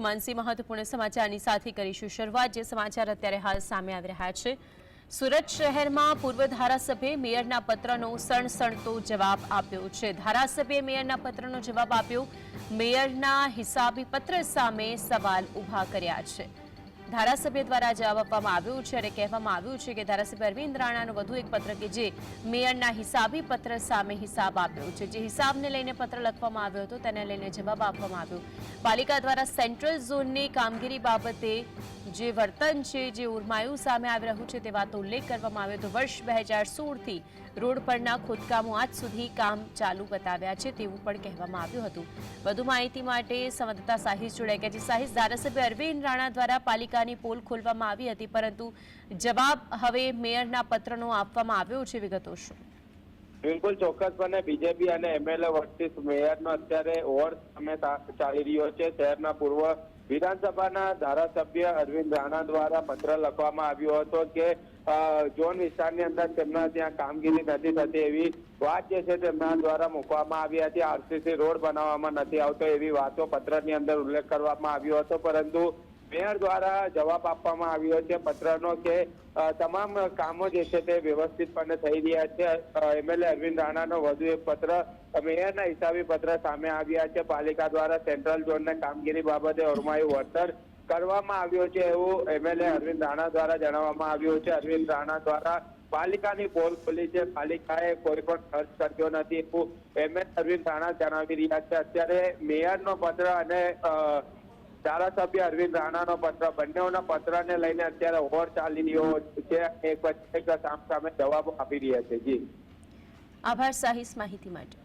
માનસી મહત્વપૂર્ણ સમાચારની સાથે કરીશું શરૂઆત. જે સમાચાર અત્યારે હાલ સામે આવી રહ્યા છે. સુરત શહેરમાં પૂર્વ ધારાસભ્યે મેયરના પત્રનો સણસણતો જવાબ આપ્યો છે. ધારાસભ્યે મેયરના પત્રનો જવાબ આપ્યો, મેયરના હિસાબી પત્ર સામે સવાલ ઊભા કર્યા છે. ધારાસભ્ય દ્વારા જવાબ આપવામાં આવ્યો છે અને કહેવામાં આવ્યું છે કે ધારાસભ્ય અરવિંદ રાણાનો વધુ એક પત્ર કે જે મેયરના હિસાબી પત્ર સામે હિસાબ આપ્યો છે. જે હિસાબને લઈને પત્ર લખવામાં આવ્યો હતો, તેને લઈને જવાબ આપવામાં આવ્યો. પાલિકા દ્વારા સેન્ટ્રલ ઝોનની કામગીરી બાબતે જે વર્તન છે, જે ઉર્માયું સામે આવી રહ્યું છે તે વાતનો ઉલ્લેખ કરવામાં આવ્યો તો વર્ષ બે હજાર સોળથી રોડ પરના ખોદકામો આજ સુધી કામ ચાલુ બતાવ્યા છે તેવું પણ કહેવામાં આવ્યું હતું. વધુ માહિતી માટે સંવાદદાતા સાહિસ જોડાઈ ગયા છે. સાહિસ, ધારાસભ્ય અરવિંદ રાણા દ્વારા પાલિકાની પોલ ખોલવામાં આવી હતી, પરંતુ જવાબ હવે મેયરના પત્રનો આપવામાં આવ્યો છે. વિગતો શું? બિલકુલ ચોક્કસપણે બીજેપી અને એમએલએ વર્સિસ મેયરનો અત્યારે ઓવર સામે ચાલી રહ્યો છે. શહેરના પૂર્વ વિધાનસભાના ધારાસભ્ય અરવિંદ રાણા દ્વારા પત્ર લખવામાં આવ્યો હતો કે ઝોન વિસ્તારની અંદર તેમના ત્યાં કામગીરી નથી થતી એવી વાત જે છે તેમના દ્વારા મૂકવામાં આવી હતી. આરસીસી રોડ બનાવવામાં નથી આવતો એવી વાતો પત્રની અંદર ઉલ્લેખ કરવામાં આવ્યો હતો. પરંતુ મેયર દ્વારા જવાબ આપવામાં આવ્યો છે, પત્રનો કે તમામ કામો જે છે તે વ્યવસ્થિતપણે થઈ રહ્યા છે. એમએલએ અરવિંદ રાણાનો વધુ એક પત્ર, મેયરના હિસાબી પત્ર સામે આવ્યા છે. પાલિકા દ્વારા સેન્ટ્રલ ઝોનના કામગીરી બાબતે ઓરમાયું વર્તન કરવામાં આવ્યો છે એવું એમએલએ અરવિંદ રાણા દ્વારા જણાવવામાં આવ્યું છે. અરવિંદ રાણા દ્વારા પાલિકાની પોલ ખુલી છે. પાલિકાએ કોઈ પણ ખર્ચ કર્યો નથી. એવું એમએલ અરવિંદ રાણા જણાવી રહ્યા છે. અત્યારે મેયરનો પત્ર અને ધારાસભ્ય અરવિંદ રાણાનો પત્ર. બંનેઓના પત્રને લઈને અત્યારે ઓર ચાલી રહ્યો છે. એક પછી એક સામ સામે જવાબો આપી રહ્યા છે. જી. આભાર, સાહિસ માહિતી માટે.